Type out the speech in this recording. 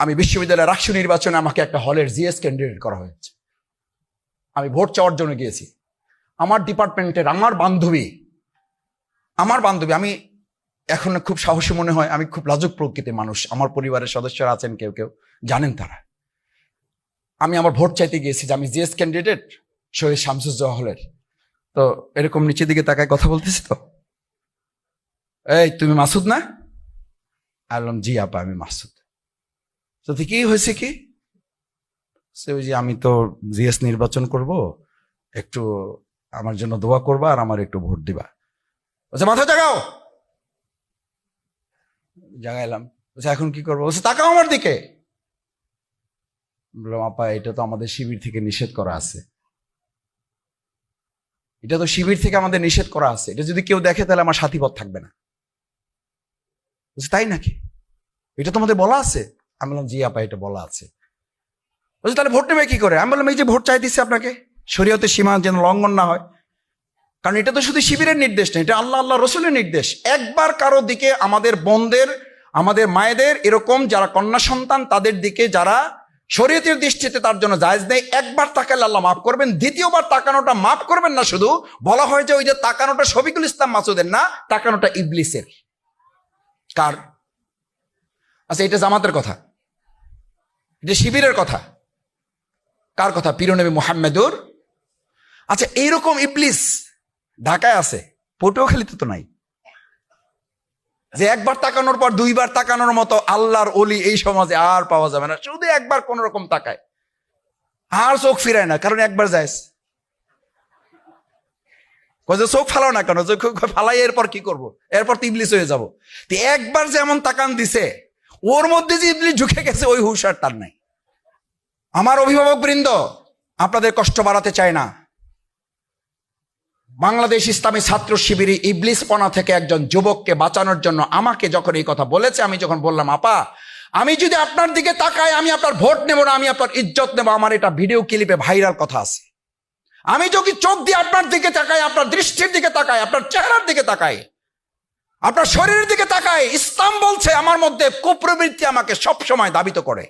আমি বিশ্ববিদ্যালয়ের রাষ্ট্র নির্বাচনে আমাকে একটা হলের জিএস ক্যান্ডিডেট করা হয়েছে। আমি ভোট চাওয়ার জন্য গিয়েছি। আমার ডিপার্টমেন্টের আমার বান্ধবী আমার বান্ধবী, আমি এখন খুব সাহসী মনে হয়, আমি খুব লাজুক প্রকৃতির মানুষ। আমার পরিবারের সদস্যরা আছেন কেউ কেউ, জানেন তারা। আমি আমার ভোট চাইতে গিয়েছি যে আমি জিএস ক্যান্ডিডেট শহীদ শামসুজ্জোহা হলের। তো এরকম নিচের দিকে তাকায় কথা বলতেছি তো? এই, তুমি মাসুদ না? আলম জি আপা, আমি মাসুদ। তো কি হয়েছে কি? সে ওই যে আমি তো জিএস নির্বাচন করব, একটু আমার জন্য দোয়া করবা আর আমার একটু ভোট দিবা। বলছে, মাথা জাগাও! জাগাইলাম। বলছে, এখন কি করব? বলছে, তাকাও আমার দিকে! বললাম, আপা, এটা তো আমাদের শিবির থেকে নিষেধ করা আছে। এটা তো শিবির থেকে আমাদের নিষেধ করা আছে। এটা যদি কেউ দেখে, তাহলে আমার সাথী সাথীপথ থাকবে না। তাই নাকি? এটা তোমাদের বলা আছে? আমি বললাম, জি আপা, এটা বলা আছে। বলছে, তাহলে ভোট নেবে কি করে? আমি বললাম, এই যে ভোট চাই দিচ্ছে আপনাকে শরীয়তের সীমা যেন লঙ্ঘন না হয়। কারণ এটা তো শুধু শিবিরের নির্দেশ না, এটা আল্লাহ আল্লাহ রসুলের নির্দেশ। একবার কারও দিকে আমাদের বোনদের, আমাদের মায়েদের এরকম যারা কন্যা সন্তান, তাদের দিকে যারা শরীয়তের দৃষ্টিতে তার জন্য জায়জ নেই, একবার তাকালে আল্লাহ মাফ করবেন। দ্বিতীয়বার তাকানোটা মাফ করবেন না শুধু, বলা হয় যে ওই যে তাকানোটা শফিকুল ইসলাম মাসুদের না, তাকানোটা ইবলিসের। কার? আচ্ছা এটা জামাতের কথা। এটা শিবিরের কথা। কার কথা? পিরনবী মোহাম্মেদুর? আচ্ছা এইরকম ইবলিস ঢাকায় আছে পটুয়াখালীতে তো নাই। যে একবার তাকানোর পর দুইবার তাকানোর মতো আল্লাহর অলি এই সমাজে আর পাওয়া যাবে না। শুধু একবার কোন রকম তাকায়। আর চোখ ফিরায় না, কারণ একবার কয় যে চোখ ফালাও না কেন? চোখ ফালাই, এরপর কি করব? এরপর তো ইবলিস হয়ে যাব। একবার যেমন তাকান দিছে ওর মধ্যে যে ইবলিস ঢুকে গেছে, ওই হুশার তার নাই। আমার অভিভাবক বৃন্দ, আপনাদের কষ্ট বাড়াতে চায় না। বাংলাদেশ ইসলামী ছাত্র শিবিরে ইবলিসপনা থেকে একজন যুবককে বাঁচানোর জন্য আমাকে যখন এই কথা বলেছে, আমি যখন বললাম, আপা, আমি যদি আপনার দিকে তাকাই, আমি আপনার ভোট নেব না, আমি আপনার ইজ্জত নেব, আমার এটা ভিডিও ক্লিপে ভাইরাল কথা আছে। আমি যদি চোখ দিয়ে আপনার দিকে তাকাই, আপনার দৃষ্টির দিকে তাকাই, আপনার চেহারার দিকে তাকাই, আপনার শরীরের দিকে তাকাই আমার মধ্যে কুপ্রবৃত্তি আমাকে সব সময় দাবিত করে।